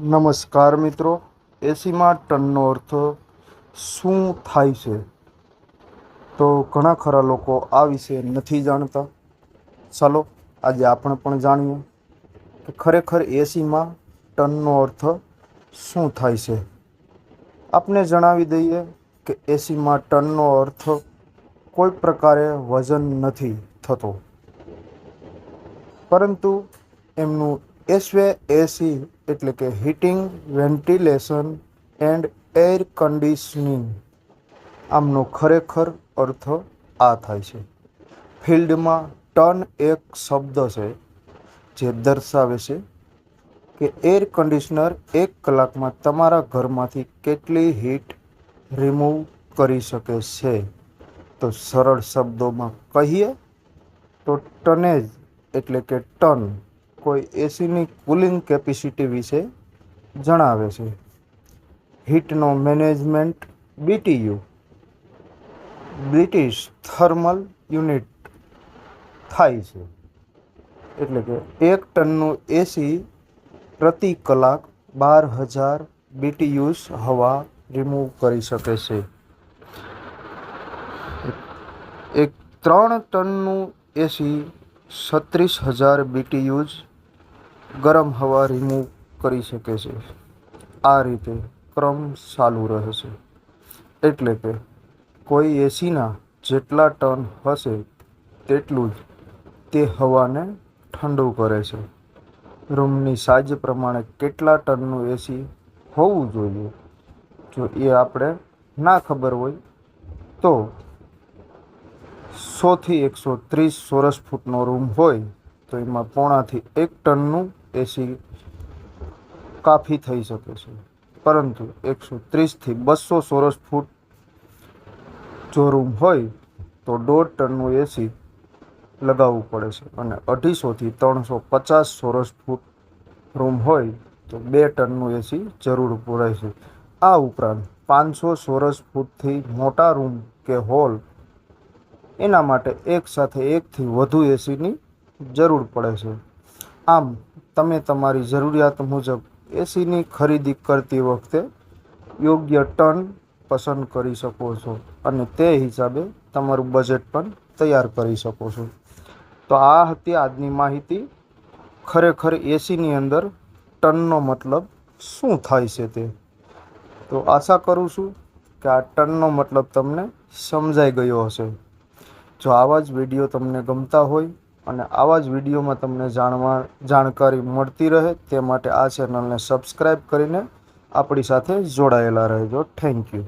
નમસ્કાર મિત્રો, એસીમાં ટનનો અર્થ શું થાય છે? તો ઘણા ખરા લોકો આ વિશે નથી જાણતા. ચાલો, આજે આપણે પણ જાણીએ કે ખરેખર એસીમાં ટનનો અર્થ શું થાય છે. આપને જણાવી દઈએ કે એસીમાં ટનનો અર્થ કોઈ પ્રકારે વજન નથી થતો. પરંતુ એમનું એસવે, એસી એટલે કે heating, ventilation and air conditioning. આમનો ખરેખર અર્થ આ થાય છે. ફિલ્ડમાં ટન એક શબ્દ છે, જે દર્શાવે છે કે એર કન્ડિશનર એક કલાકમાં તમારા ઘરમાંથી કેટલી હીટ રિમૂવ કરી શકે છે? તો સરળ શબ્દોમાં કહીએ તો ટનેજ એટલે કે ટન. કોઈ એસીની કુલિંગ કેપેસિટી વિશે જણાવે છે. હીટનો management BTU British thermal unit થાય છે. એટલે કે એક ટનનું એસી પ્રતિ કલાક બાર હજાર બીટીયુસ હવા રિમૂવ કરી શકે છે. એક ત્રણ ટનનું એસી છત્રીસ હજાર બીટીયુઝ ગરમ હવા રિમૂવ કરી શકે છે. આ રીતે ક્રમ ચાલુ રહેશે. એટલે કે કોઈ એસીના જેટલા ટન હશે તેટલું જ તે હવાને ઠંડુ કરે છે. રૂમની સાઇઝ પ્રમાણે કેટલા ટનનું એસી હોવું જોઈએ? જો એ આપણે ના ખબર હોય તો સોથી એકસો ત્રીસ ચોરસ ફૂટનો રૂમ હોય તો એમાં પોણાથી એક ટનનું એસી કાફી થઈ શકે છે. પરંતુ એકસો ત્રીસથી બસો ચોરસ ફૂટ જો રૂમ હોય તો દોઢ ટનનું એસી લગાવવું પડે છે. અને અઢીસોથી ત્રણસો પચાસ ચોરસ ફૂટ રૂમ હોય તો બે ટનનું એસી જરૂર પુરાય છે. આ ઉપરાંત પાંચસો ચોરસ ફૂટથી મોટા રૂમ કે હોલ એના માટે એક સાથે એકથી વધુ એસીની જરૂર પડે છે. આમ, તમે તમારી જરૂરિયાત મુજબ એસીની ખરીદી કરતી વખતે યોગ્ય ટન પસંદ કરી શકો છો અને તે હિસાબે તમારું બજેટ પણ તૈયાર કરી શકો છો. તો આ હતી આજની માહિતી. ખરેખર એસીની અંદર ટનનો મતલબ શું થાય છે તે? તો આશા કરું છું કે આ ટનનો મતલબ તમને સમજાઈ ગયો હશે. જો આવા જ વીડિયો તમને ગમતા હોય અને આવા જ વિડીયોમાં તમને જાણવા જાણકારી મળતી રહે તે માટે આ ચેનલને સબસ્ક્રાઈબ કરીને આપણી સાથે જોડાયેલા રહેજો. Thank you